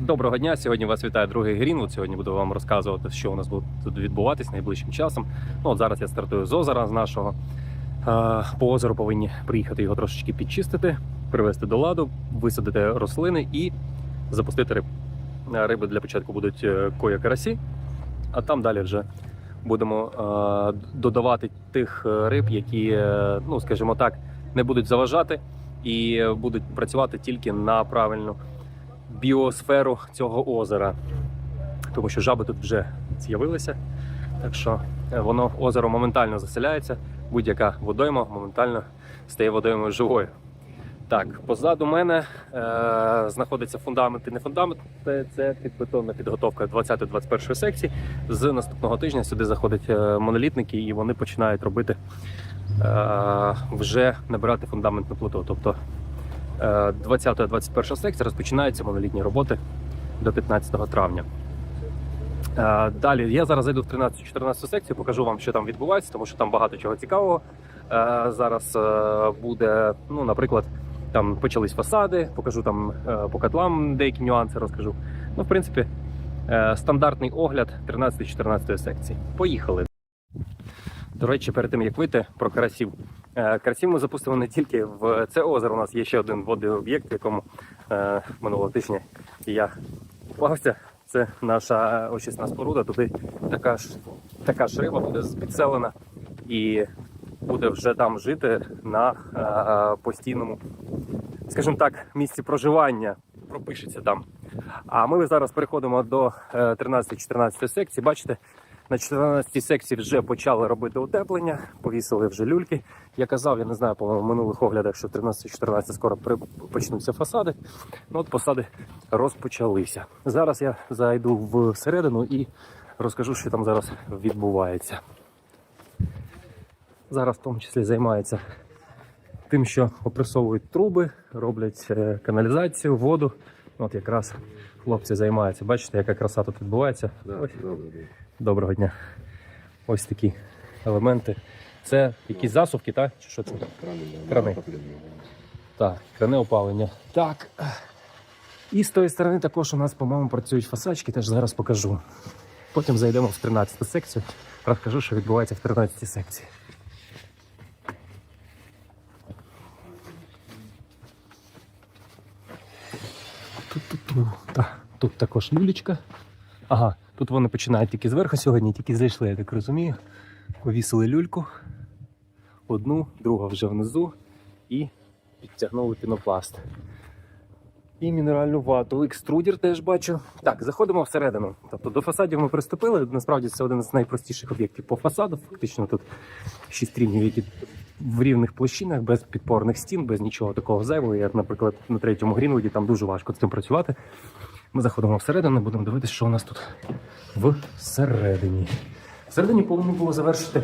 Доброго дня. Сьогодні вас вітає другий Грінвуд. Сьогодні буду вам розказувати, що у нас буде відбуватись найближчим часом. Ну, от зараз я стартую з озера з нашого. По озеру повинні приїхати його трошечки підчистити, привести до ладу, висадити рослини і запустити риб. Риби для початку будуть е, коя карасі, а там далі вже будемо додавати тих е, риб, які, е, ну скажімо так, не будуть заважати і будуть працювати тільки на правильну біосферу цього озера. Тому що жаби тут вже з'явилися. Так що е, воно озеро моментально заселяється, будь-яка водойма моментально стає водоймою живою. Так, позаду мене е, знаходиться фундамент і не фундамент. Це, підбетонна підготовка 20-21 секції. З наступного тижня сюди заходять е, монолітники, і вони починають робити е, вже набирати фундаментну плиту. Тобто 20-21 секція розпочинаються монолітні роботи до 15 травня. Е, Далі я зараз зайду в 13-14 секцію, покажу вам, що там відбувається, тому що там багато чого цікавого. Е, Зараз е, буде, ну, наприклад, там почались фасади, покажу там е, по котлам деякі нюанси розкажу. Ну, в принципі, е, стандартний огляд 13-14 секції. Поїхали. До речі, перед тим як вийти про карасів. Е, ми запустимо не тільки в це озеро. У нас є ще один водний об'єкт, в якому е, минулого тижня я купався. Це наша очисна споруда. Туди така ж така ж риба буде підселена і буде вже там жити на е, постійному, скажімо так, місці проживання. Пропишеться там. А ми зараз переходимо до е, 13-14 секції. Бачите, на 14 секції вже почали робити утеплення, повісили вже люльки. Я казав, я не знаю по минулих оглядах, що 13-14 скоро почнуться фасади. Ну от фасади розпочалися. Зараз я зайду всередину і розкажу, що там зараз відбувається. Зараз в тому числі займаються тим, що опресовують труби, роблять е, каналізацію, воду. От якраз хлопці займаються. Бачите, яка краса тут відбувається. Ось. Доброго дня. Ось такі елементи. Це якісь засувки, так? Чи що це? Крани. Так, крани опалення. Так. І з тої сторони також у нас, по-моєму, працюють фасачки, теж зараз покажу. Потім зайдемо в 13 секцію, розкажу, що відбувається в 13 секції. Ту-ту-ту. Так, тут також люлечка. Ага, тут вони починають тільки зверху сьогодні, тільки зайшли, я так розумію. Повісили люльку. Одну, друга вже внизу і підтягнули пінопласт. І мінеральну вату. Екструдер теж бачу. Так, заходимо всередину. Тобто до фасадів ми приступили. Насправді це один з найпростіших об'єктів по фасаду. Фактично тут шість рівнів, які в рівних площинах, без підпорних стін, без нічого такого зайвого. Як, наприклад, на третьому Грінвуді там дуже важко з цим працювати. Ми заходимо всередину, будемо дивитися, що у нас тут всередині. Всередині повинні було завершити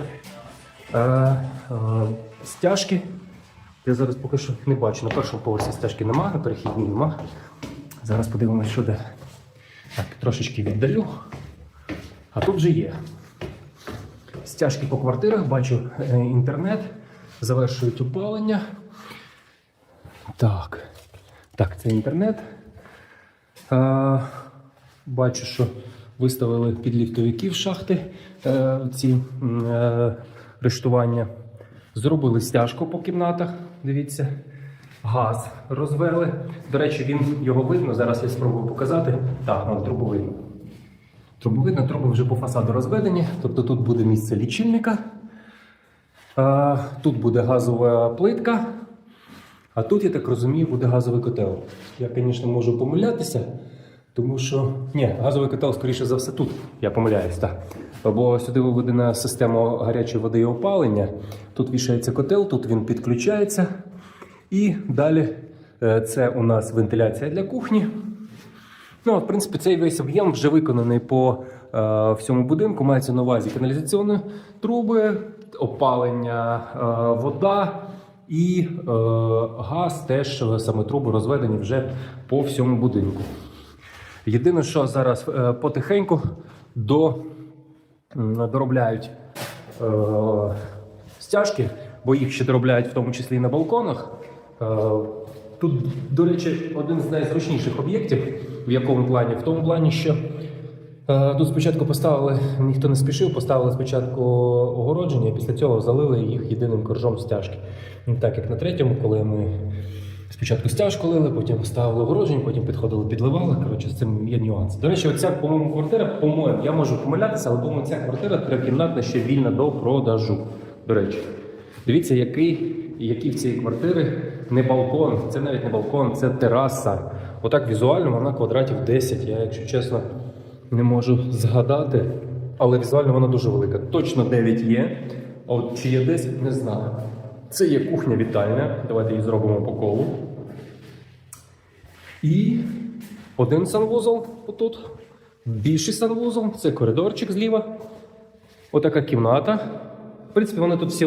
е, е, стяжки. Я зараз поки що не бачу. На першому поверсі стяжки нема, на перехідній нема. Зараз подивимося, що де. Так, трошечки віддалю. А тут вже є. Стяжки по квартирах, бачу е, інтернет, завершують опалення. Так. Так, це інтернет. Е, бачу, що виставили під ліфтовиків шахти е, ці е, рештування. Зробили стяжку по кімнатах. Дивіться. Газ розвели. До речі, він його видно. Зараз я спробую показати. Так, ну, трубу видно. Трубу видно, труби вже по фасаду розведені. Тобто тут буде місце лічильника. Тут буде газова плитка. А тут, я так розумію, буде газовий котел. Я, звісно, можу помилятися, тому що ні, газовий котел, скоріше за все, тут. Я помиляюсь, так. Бо сюди виведена система гарячої води і опалення. Тут вішається котел, тут він підключається. І далі е, це у нас вентиляція для кухні. Ну, в принципі, цей весь об'єм вже виконаний по е, всьому будинку. Мається на увазі каналізаційні труби, опалення, е, вода і е, газ теж саме труби розведені вже по всьому будинку. Єдине, що зараз е, потихеньку до, доробляють е, стяжки, бо їх ще доробляють в тому числі і на балконах. Е, Тут, до речі, один з найзручніших об'єктів, в якому плані? В тому плані, що е, тут спочатку поставили, ніхто не спішив, поставили спочатку огородження, після цього залили їх єдиним коржом стяжки. Так як на третьому, коли ми спочатку стяжку лили, потім ставили огородження, потім підходили, підливали. Коротше, з цим є нюанси. До речі, оця, по-моєму, квартира, по-моєму, я можу помилятися, але по-моєму, ця квартира трикімнатна ще вільна до продажу. До речі. Дивіться, який, який в цієї квартири не балкон, це навіть не балкон, це тераса. Отак візуально вона квадратів 10. Я, якщо чесно, не можу згадати, але візуально вона дуже велика. Точно 9 є. А от чи є 10, не знаю. Це є кухня-вітальня. Давайте її зробимо по колу. І один санвузол отут. Більший санвузол, це коридорчик зліва. Отака кімната. В принципі, вони тут всі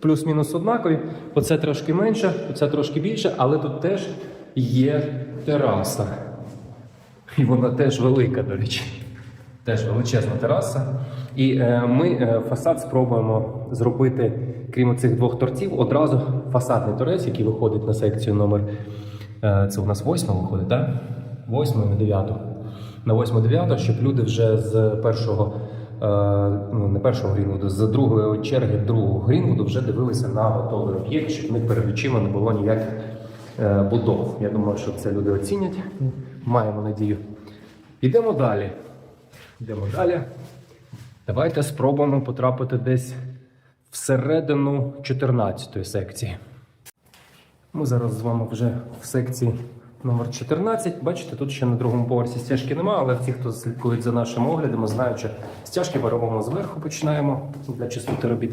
плюс-мінус однакові. Оце трошки менше, оце трошки більше, але тут теж є тераса. І вона теж велика, до речі. Теж величезна тераса. І е, ми е, фасад спробуємо зробити, крім цих двох торців, одразу фасадний торець, який виходить на секцію номер. Е, це у нас восьма виходить, так? Восьма на дев'яту. На восьму дев'яту, щоб люди вже з першого, ну не першого Грінвуду, з другої черги другого Грінвуду вже дивилися на готовий об'єкт, щоб них перед очима не було ніяких будов. Я думаю, що це люди оцінять. Маємо надію. Йдемо далі. Йдемо далі. Давайте спробуємо потрапити десь всередину 14 секції. Ми зараз з вами вже в секції номер 14. Бачите, тут ще на другому поверсі стяжки немає, але ті, хто слідкують за нашими оглядами, знають, що стяжки ми зверху, починаємо для чистоти робіт.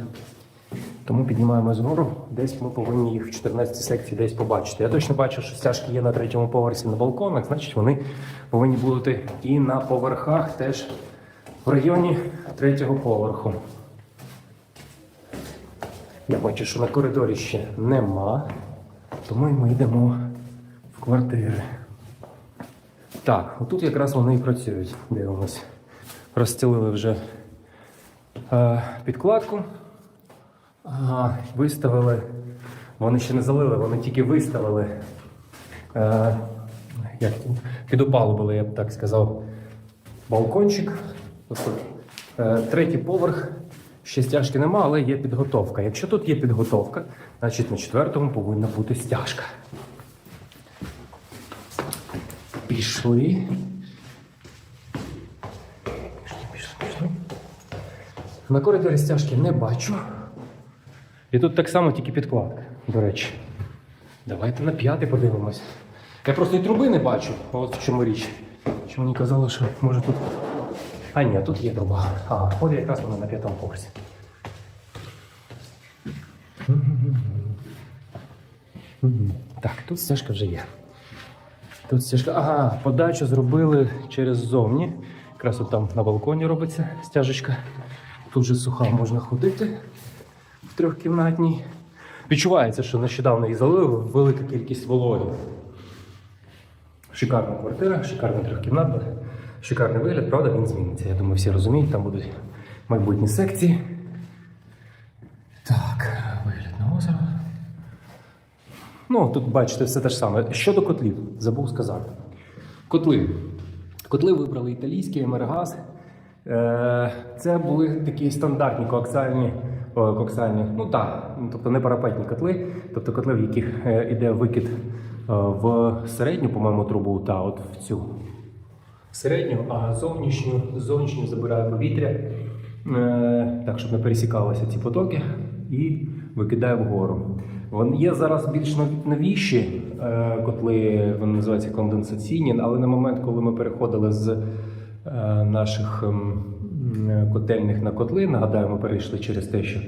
Тому піднімаємо згору, десь ми повинні їх в 14 секції десь побачити. Я точно бачу, що стяжки є на третьому поверсі на балконах, значить вони повинні бути і на поверхах теж в районі третього поверху. Я бачу, що на коридорі ще нема, тому ми йдемо в квартири. Так, отут якраз вони і працюють. Дивимось. Розстелили вже е, підкладку. Ага, виставили. Вони ще не залили, вони тільки виставили. Е, як тут? Підопалубили, я б так сказав, балкончик. Тобто, е, третій поверх. Ще стяжки нема, але є підготовка. Якщо тут є підготовка, значить на четвертому повинна бути стяжка. Пішли. Пішли, пішли, пішли. На коридорі стяжки не бачу. І тут так само тільки підкладка, до речі. Давайте на п'ятий подивимось. Я просто і труби не бачу. От в чому річ. Що мені казали, що може тут. А ні, тут є труба. А, от якраз вона на п'ятому поверсі. Так, тут стежка вже є. Тут стежка. Ага, подачу зробили через зовні. Якраз от там на балконі робиться стяжечка. Тут же суха можна ходити в трьохкімнатній. Відчувається, що нещодавно її залили велика кількість вологи. Шикарна квартира, шикарна трьохкімнатна, шикарний вигляд, правда, він зміниться. Я думаю, всі розуміють, там будуть майбутні секції. Так, вигляд на озеро. Ну, тут бачите, все те ж саме. Щодо котлів, забув сказати. Котли. Котли вибрали італійські Емергаз. Е, Це були такі стандартні коаксіальні, о, коаксіальні, ну так, тобто не парапетні котли, тобто котли, в яких е, іде викид е, в середню, по-моєму, трубу та от в цю середню, а зовнішню, зовнішню забирає повітря, е, так, щоб не пересікалися ці потоки, і викидає вгору. Вони є зараз більш нов- новіші е, котли, вони називаються конденсаційні, але на момент, коли ми переходили з е, наших ем, котельних на котли, нагадаю, ми перейшли через те, що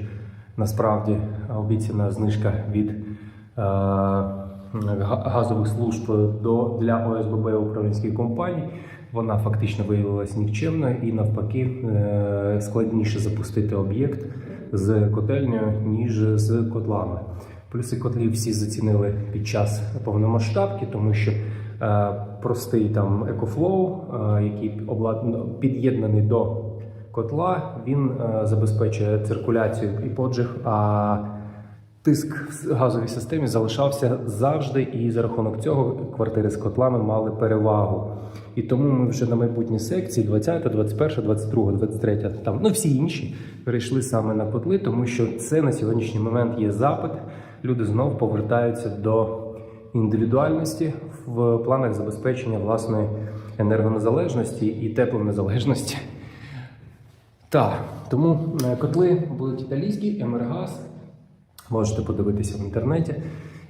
насправді обіцяна знижка від газових служб до для ОСББ управлінських компаній. Вона фактично виявилася нікчемною і навпаки е, складніше запустити об'єкт з котельнею, ніж з котлами. Плюси котлів всі зацінили під час повномасштабки, тому що е, простий там екофлоу, е, який під'єднаний до котла, він забезпечує циркуляцію і поджиг. А тиск в газовій системі залишався завжди, і за рахунок цього квартири з котлами мали перевагу. І тому ми вже на майбутні секції 20, 21, 22, 23, там ну всі інші перейшли саме на котли, тому що це на сьогоднішній момент є запит. Люди знов повертаються до індивідуальності в планах забезпечення власної енергонезалежності і теплонезалежності. Так, тому е, котли будуть італійські, Емергаз. Можете подивитися в інтернеті.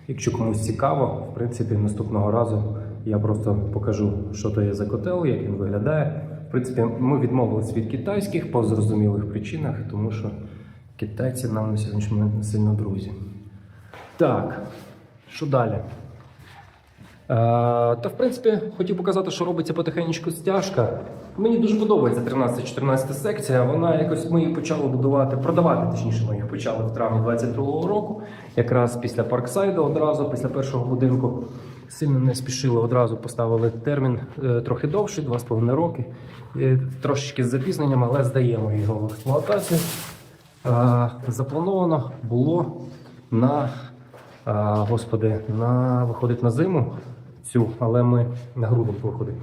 Якщо комусь цікаво, в принципі, наступного разу я просто покажу, що то є за котел, як він виглядає. В принципі, ми відмовились від китайських по зрозумілих причинах, тому що китайці нам на сьогоднішній момент не сильно друзі. Так, що далі? Е, Та, в принципі, хотів показати, що робиться потихеньку стяжка. Мені дуже подобається 13-14 секція. Вона якось ми її почали будувати, продавати, точніше, ми її почали в травні 22-го року, якраз після Парксайду, одразу після першого будинку. Сильно не спішили, одразу поставили термін е, трохи довший, 2,5 роки. Е, Трошечки з запізненням, але здаємо його в експлуатацію. Заплановано було на господи, на виходить на зиму цю, але ми на грудень виходить.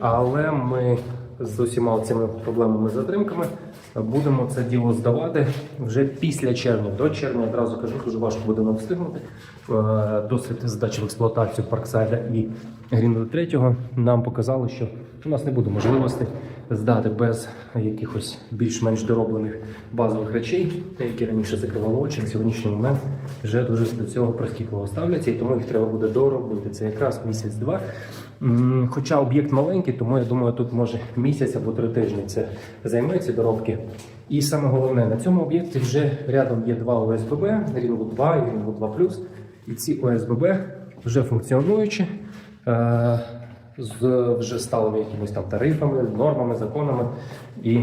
Але ми з усіма цими проблемами затримками будемо це діло здавати вже після червня. До червня одразу кажу, дуже важко буде нам встигнути. Е, Досвід здачі в експлуатацію Парксайда і Грінда 3 нам показали, що у нас не буде можливості здати без якихось більш-менш дороблених базових речей, які раніше закривали очі. На сьогоднішній момент вже дуже до цього прискіпливо ставляться, і тому їх треба буде доробити. Це якраз місяць-два. Хоча об'єкт маленький, тому я думаю, тут може місяць або три тижні це займе ці доробки. І саме головне, на цьому об'єкті вже рядом є два ОСББ, Greenwood 2 і Greenwood 2 І ці ОСББ вже функціонуючі. З вже сталими якимись там тарифами, нормами, законами і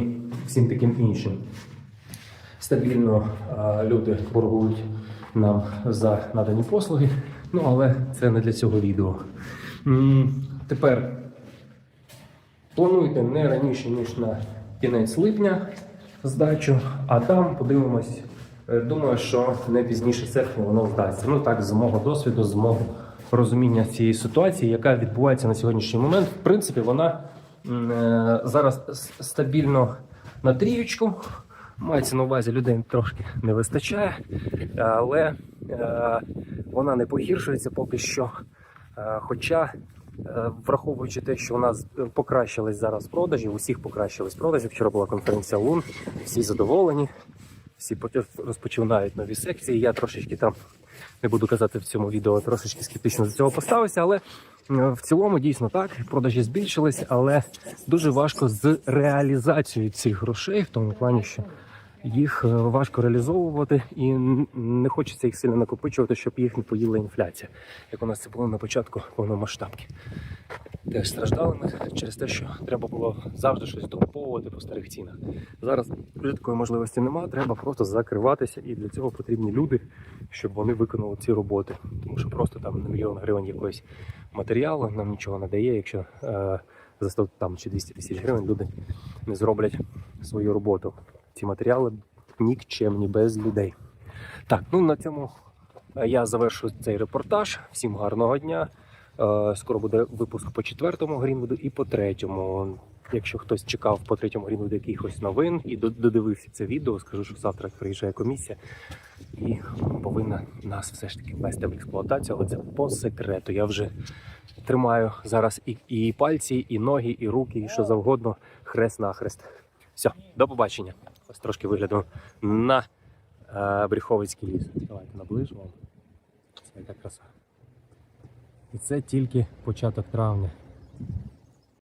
всім таким іншим. Стабільно е, люди боргують нам за надані послуги, ну але це не для цього відео. Тепер плануйте не раніше, ніж на кінець липня здачу, а там подивимось. Е, Думаю, що не пізніше серпня воно вдасться. Ну так, з мого досвіду, з мого розуміння цієї ситуації, яка відбувається на сьогоднішній момент. В принципі, вона е, зараз стабільно на трієчку. Мається на увазі людей трошки не вистачає, але е, вона не погіршується поки що. Е, Хоча, враховуючи те, що у нас покращились зараз продажі, у всіх покращились продажі. Вчора була конференція Лун, всі задоволені, всі розпочинають нові секції. Я трошечки там не буду казати в цьому відео, трошечки скептично до цього поставився, але в цілому дійсно так. Продажі збільшились, але дуже важко з реалізацією цих грошей, в тому плані, що їх е, важко реалізовувати і не хочеться їх сильно накопичувати, щоб їх не поїла інфляція, як у нас це було на початку повномасштабки. Теж страждали ми через те, що треба було завжди щось докуповувати по старих цінах. Зараз такої можливості немає, треба просто закриватися, і для цього потрібні люди, щоб вони виконали ці роботи. Тому що просто там на мільйон гривень якогось матеріалу нам нічого не дає, якщо е, за 100 там, чи 200 тисяч гривень люди не зроблять свою роботу. Ці матеріали нікчемні без людей. Так, ну на цьому е, я завершу цей репортаж. Всім гарного дня. Е, Скоро буде випуск по четвертому Грінвуду і по третьому. Якщо хтось чекав по третьому Грінвуду якихось новин і додивився це відео, скажу, що завтра приїжджає комісія і повинна нас все ж таки ввести в експлуатацію, але це по секрету. Я вже тримаю зараз і, і пальці, і ноги, і руки, і що завгодно, хрест на хрест. Все, до побачення. Ось трошки вигляду на е, Бріховицький ліс. Давайте наближу вам. Це яка краса. І це тільки початок травня.